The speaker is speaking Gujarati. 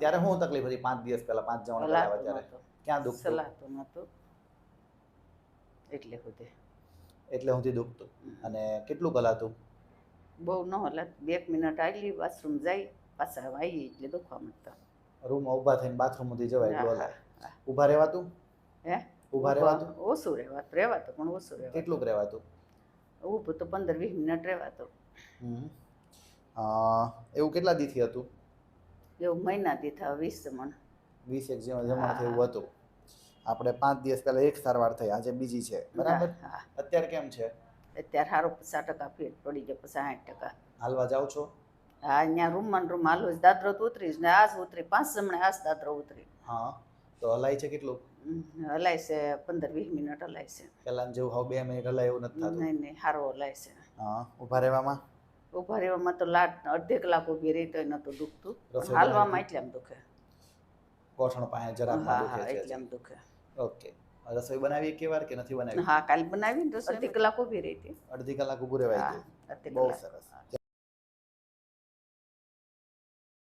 ત્યારે શું તકલીફ હતી પાંચ દિવસ પહેલા પાંચ જણ આવ્યા ત્યારે ક્યાં દુખતું? સલાતું નહોતું. એટલે હોતે એટલે હુંથી દુખતું. અને કેટલું કલાતું બહુ ન હલાત બે મિનિટ આવી વોશરૂમ જાય પાછા આવી એટલે દુખવા મળતા રૂમમાં ઊભા થઈને બાથરૂમ સુધી જવાય એટલું હલા. ઊભા રહેવાતું? હે? ઊભા રહેવાતું? ઓછું રહેવાતું રહેવાતું પણ ઓછું રહેવાતું. કેટલું રહેવાતું? ઊભું તો પંદર વીસ મિનિટ રહેવાતું. હમ. એવું કેટલા દીથી હતું? એવું મહિના દીધા વીસ મણ વીસ એક જેમાં જમણ થયું હતું. આપણે પાંચ દિવસ પહેલા એક સારવાર થઈ આજે બીજી છે. બરાબર. અત્યારે કેમ છે? અત્યારે સારો પચાસ ટકા ફીટ પડી ગયો પછી સાઠ ટકા. હાલવા જાઓ છો? હા અહીંયા રૂમમાં રૂમ હાલો દાદરો તો ઉતરી ને આજ ઉતરી પાંચ જમણે આજ દાદરો ઉતરી. હા તો હલાય છે કેટલું? હલાય છે પંદર વીસ મિનિટ હલાય છે. પહેલા જેવું હાવ બે મિનિટ હલાય એવું નથી થતું. નહીં નહીં સારો હલાય છે. હા ઊભા રહેવામાં? ઊભા રહેવામાં તો લાટ અડધે કલાક ઊભી રહી તોય નહોતું દુખતું. પણ હાલવામાં એટલે આમ દુખે. ગોઠણ પાસે હા હા દુખે એટલે આમ દુખે. ઓકે. રસોઈ બનાવી એક વાર કે નથી બનાવી? હા કાલ બનાવી ને તો અડધી કલાક ઊભી રહી હતી. અડધી કલાક. ઊભું રહેવાય હા બહુ સરસ.